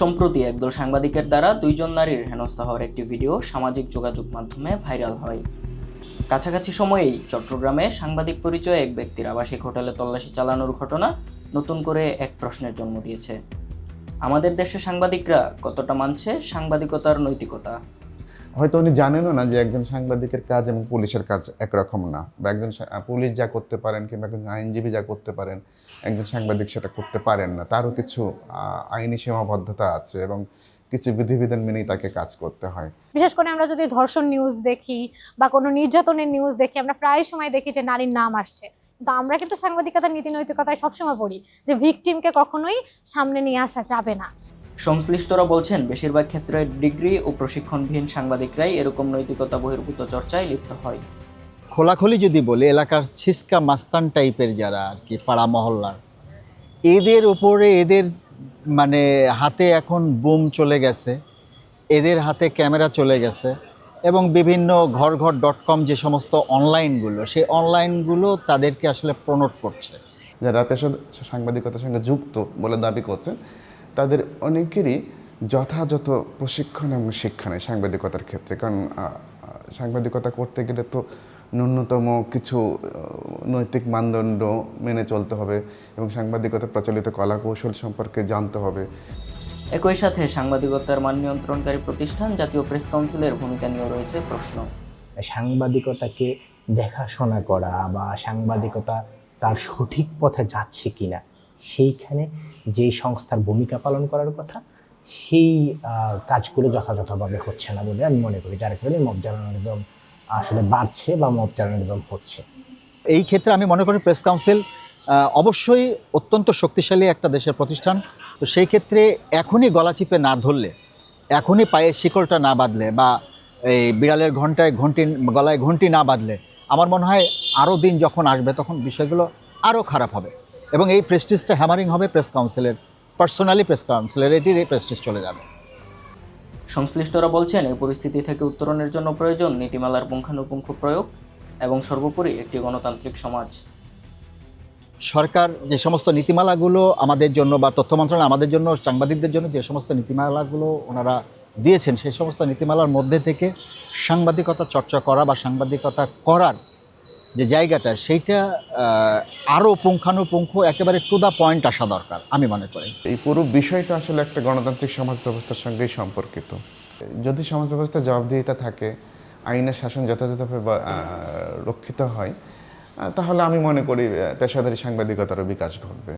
সম্প্রতি একদল সাংবাদিকের দ্বারা দুইজন নারীর হেনস্থা হওয়ার একটি ভিডিও সামাজিক যোগাযোগ মাধ্যমে ভাইরাল হয়। কাছাকাছি সময়েই চট্টগ্রামে সাংবাদিক পরিচয়ে এক ব্যক্তির আবাসিক হোটেলে তল্লাশি চালানোর ঘটনা নতুন করে এক প্রশ্নের জন্ম দিয়েছে। আমাদের দেশে সাংবাদিকরা কতটা মানছে সাংবাদিকতার নৈতিকতা? হয়তো উনি জানেনও না যে একজন সাংবাদিকের কাজ এবং পুলিশের কাজ একরকম না। বা একজন পুলিশ যা করতে পারেন কিংবা একজন আইনজীবী যা করতে পারেন, একজন সাংবাদিক সেটা করতে পারেন না। তারও কিছু আইনি সীমাবদ্ধতা আছে এবং কিছু বিধিবিধান মেনেই তাকে কাজ করতে হয়। বিশেষ করে আমরা যদি ধর্ষণ নিউজ দেখি বা কোনো নির্যাতনের নিউজ দেখি, আমরা প্রায় সময় দেখি যে নারীর নাম আসছে। কিন্তু আমরা কিন্তু সাংবাদিকতার নীতি নৈতিকতায় সবসময় পড়ি যে ভিকটিমকে কখনোই সামনে নিয়ে আসা যাবে না। সংশ্লিষ্টরা বলছেন বেশিরভাগ ক্ষেত্রে ডিগ্রি ও প্রশিক্ষণবিহীন সাংবাদিকরাই এরকম নৈতিকতা বহির্ভূত চর্চায় লিপ্ত হয়। খোলাখুলি যদি বলি এলাকার ছিসকা মাস্তান টাইপের যারা আর কি পাড়া মহল্লার এদের উপরে এদের মানে হাতে এখন বুম চলে গেছে এদের হাতে ক্যামেরা চলে গেছে এবং বিভিন্ন ঘর ঘর ডট কম যে সমস্ত অনলাইনগুলো সেই অনলাইনগুলো তাদেরকে আসলে প্রনোট করছে। যারা পেশা সাংবাদিকতার সঙ্গে যুক্ত বলে দাবি করছেন তাদের অনেকেরই যথাযথ প্রশিক্ষণ এবং শিক্ষা নেই সাংবাদিকতার ক্ষেত্রে। কারণ সাংবাদিকতা করতে গেলে তো ন্যূনতম কিছু নৈতিক মানদণ্ড মেনে চলতে হবে এবং সাংবাদিকতা প্রচলিত কলা কৌশল সম্পর্কে জানতে হবে। একই সাথে সাংবাদিকতার মান নিয়ন্ত্রণকারী প্রতিষ্ঠান জাতীয় প্রেস কাউন্সিলের ভূমিকা নিয়েও রয়েছে প্রশ্ন। সাংবাদিকতাকে দেখাশোনা করা বা সাংবাদিকতা তার সঠিক পথে যাচ্ছে কিনা সেইখানে যেই সংস্থার ভূমিকা পালন করার কথা, সেই কাজগুলো যথাযথভাবে হচ্ছে না বলে আমি মনে করি, যার কারণে মব জার্নালিজম আসলে বাড়ছে বা মব জার্নালিজম হচ্ছে। এই ক্ষেত্রে আমি মনে করি প্রেস কাউন্সিল অবশ্যই অত্যন্ত শক্তিশালী একটা দেশের প্রতিষ্ঠান। তো সেই ক্ষেত্রে এখনই গলা চিপে না ধরলে, এখনই পায়ের শিকলটা না বাঁধলে বা এই বিড়ালের ঘন্টায় ঘন্টি, গলায় ঘন্টি না বাঁধলে, আমার মনে হয় আরও দিন যখন আসবে তখন বিষয়গুলো আরও খারাপ হবে। এবং এই প্রেস্টিজটা হ্যামারিং হবে প্রেস কাউন্সিলের পার্সোনালি প্রেস কাউন্সিলের এটির এই প্রেস্টিজ চলে যাবে। সংশ্লিষ্টরা বলছেন এই পরিস্থিতি থেকে উত্তরণের জন্য প্রয়োজন নীতিমালার পুঙ্খানুপুঙ্খ প্রয়োগ এবং সর্বোপরি একটি গণতান্ত্রিক সমাজ। সরকার যে সমস্ত নীতিমালাগুলো আমাদের জন্য বা তথ্য মন্ত্রণালয় আমাদের জন্য সাংবাদিকদের জন্য যে সমস্ত নীতিমালাগুলো ওনারা দিয়েছেন সেই সমস্ত নীতিমালার মধ্যে থেকে সাংবাদিকতা চর্চা করা বা সাংবাদিকতা করার যে জায়গাটা, সেইটা আরও পুঙ্খানুপুঙ্খ, একেবারে টু দ্য পয়েন্ট আসা দরকার, আমি মনে করি। এই পুরো বিষয়টা আসলে একটা গণতান্ত্রিক সমাজ ব্যবস্থার সঙ্গেই সম্পর্কিত। যদি সমাজ ব্যবস্থা জবাবদিহিতা থাকে, আইনের শাসন যথাযথভাবে রক্ষিত হয় তাহলে আমি মনে করি পেশাদারি সাংবাদিকতারও বিকাশ ঘটবে।